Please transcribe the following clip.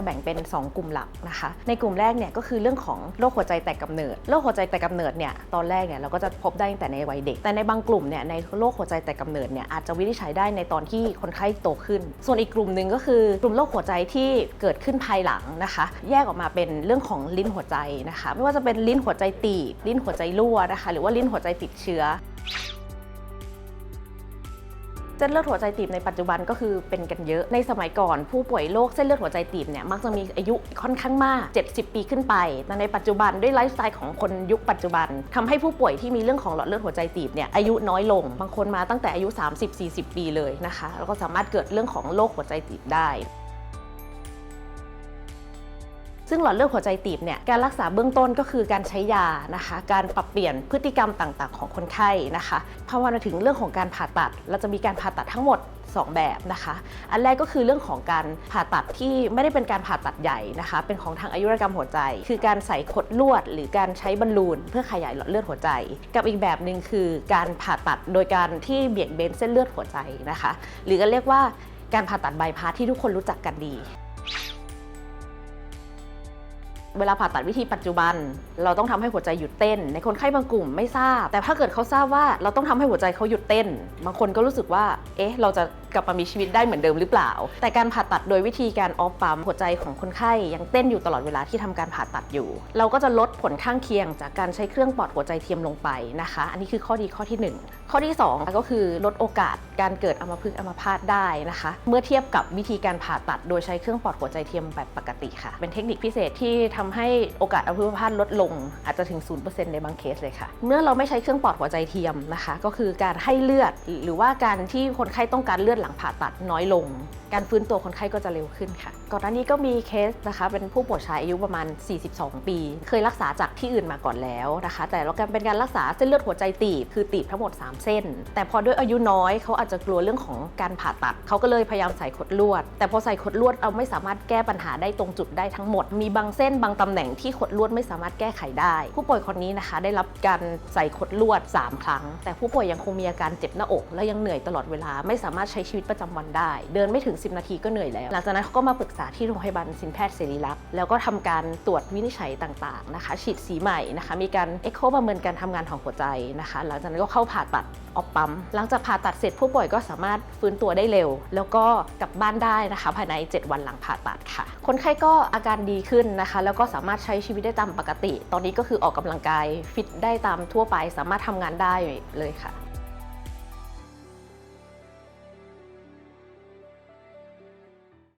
จะแบ่งเป็น 2 กลุ่มหลักนะคะ ในกลุ่มแรกเนี่ยก็คือเรื่องของโรคหัวใจแต่กำเนิดโรคหัวใจแต่กำเนิดเนี่ยตอนแรกเนี่ยเราก็จะพบได้ตั้งแต่ในวัยเด็ก แต่ในบางกลุ่มเนี่ยในโรคหัวใจแต่กำเนิดเนี่ยอาจจะวินิจฉัยได้ในตอนที่คนไข้โตขึ้น ส่วนอีกกลุ่มหนึ่งก็คือกลุ่มโรคหัวใจที่เกิดขึ้นภายหลังนะคะ แยกออกมาเป็นเรื่องของลิ้นหัวใจนะคะ ไม่ว่าจะเป็นลิ้นหัวใจตีบลิ้นหัวใจรั่วนะคะ หรือว่าลิ้นหัวใจติดเชื้อ เส้นเลือดหัวใจตีบในปัจจุบันก็คือเป็นกันเยอะ ในสมัยก่อน ผู้ป่วยโรคเส้นเลือดหัวใจตีบเนี่ยมักจะมีอายุค่อนข้างมาก 70 ปีขึ้นไป แต่ในปัจจุบันด้วยไลฟ์สไตล์ของคนยุคปัจจุบันทำให้ผู้ป่วยที่มีเรื่องของหลอดเลือดหัวใจตีบเนี่ยอายุน้อยลง บางคนมาตั้งแต่อายุ 30-40 ปีเลยนะคะ แล้วก็สามารถเกิดเรื่องของโรคหัวใจตีบได้ ซึ่งหลอดเลือดหัวใจตีบเนี่ยการรักษาเบื้องต้นก็คือการใช้ยานะคะ การปรับเปลี่ยนพฤติกรรมต่างๆ ของคนไข้นะคะพอมาถึงเรื่องของการผ่าตัด เราจะมีการผ่าตัดทั้งหมด 2 แบบนะคะ อันแรกก็คือเรื่องของการผ่าตัดที่ไม่ได้เป็นการผ่าตัดใหญ่นะคะ เป็นของทางอายุรกรรมหัวใจ คือการใส่ขดลวด หรือการใช้บอลลูน เพื่อขยายหลอดเลือดหัวใจ กับอีกแบบหนึ่งคือการผ่าตัดโดยการที่เบี่ยงเบนเส้นเลือดหัวใจนะคะ หรือก็เรียกว่าการผ่าตัดบายพาสที่ทุกคนรู้จักกันดี เวลาผ่าตัดวิธีปัจจุบัน เราต้องทำให้หัวใจหยุดเต้น ในคนไข้บางกลุ่มไม่ทราบ แต่ถ้าเกิดเขาทราบว่าเราต้องทำให้หัวใจเขาหยุดเต้น บางคนก็รู้สึกว่า เอ๊ะ เราจะ กลับมามีชีวิตได้เหมือนเดิมหรือเปล่า แต่การผ่าตัดโดยวิธีการออฟปั๊มหัวใจของคนไข้ยังเต้นอยู่ตลอดเวลาที่ทำการผ่าตัดอยู่ เราก็จะลดผลข้างเคียงจากการใช้เครื่องปอดหัวใจเทียมลงไปนะคะ อันนี้คือข้อดีข้อที่หนึ่งข้อที่สองก็คือลดโอกาสการเกิดอัมพฤกษ์อัมพาตได้นะคะ เมื่อเทียบกับวิธีการผ่าตัด โดยใช้เครื่องปอดหัวใจเทียมแบบปกติค่ะ เป็นเทคนิคพิเศษที่ทำให้โอกาสอัมพฤกษ์อัมพาตลดลงอาจจะถึง 0%ในบางเคสเลยค่ะ เมื่อเราไม่ใช้เครื่องปอดหัวใจเทียมนะคะ ก็คือการให้เลือดหรือว่าการที่คนไข้ต้องการเลือดหลังผ่าตัดน้อยลง การฟื้นตัวคนไข้ก็จะเร็วขึ้นค่ะ ก่อนหน้านี้ก็มีเคสนะคะ เป็นผู้ป่วยชายอายุประมาณ 42 ปี เคยรักษาจากที่อื่นมาก่อนแล้วนะคะ แต่เราการเป็นการรักษาเส้นเลือดหัวใจตีบคือตีบทั้งหมด 3 เส้น แต่พอด้วยอายุน้อยเขาอาจจะกลัวเรื่องของการผ่าตัดเขาก็เลยพยายามใส่ขดลวด แต่พอใส่ขดลวดเราไม่สามารถแก้ปัญหาได้ตรงจุดได้ทั้งหมด มีบางเส้นบางตำแหน่งที่ขดลวดไม่สามารถแก้ไขได้ ผู้ป่วยคนนี้นะคะ ได้รับการใส่ขดลวด 3 ครั้ง แต่ผู้ป่วยยังคงมีอาการเจ็บหน้าอก และยังเหนื่อยตลอดเวลาไม่สามารถใช้ชีวิตประจำวันได้ เดินไม่ถึง 10 นาทีก็เหนื่อยแล้ว หลังจากนั้นเขาก็มาปรึกษาที่โรงพยาบาลสินแพทย์เสรีรักษ์แล้วก็ทำการตรวจวินิจฉัยต่างๆนะคะ ฉีดสีใหม่นะคะ มีการเอ็กโคประเมินการทำงานของหัวใจนะคะ หลังจากนั้นก็เข้าผ่าตัดออกปั๊ม หลังจากผ่าตัดเสร็จผู้ป่วยก็สามารถฟื้นตัวได้เร็ว แล้วก็กลับบ้านได้นะคะ ภายใน 7 วันหลังผ่าตัดค่ะ คนไข้ก็อาการดีขึ้นนะคะ แล้วก็สามารถใช้ชีวิตได้ตามปกติ ตอนนี้ก็คือออกกำลังกายฟิตได้ตามทั่วไป สามารถทำงานได้เลยค่ะ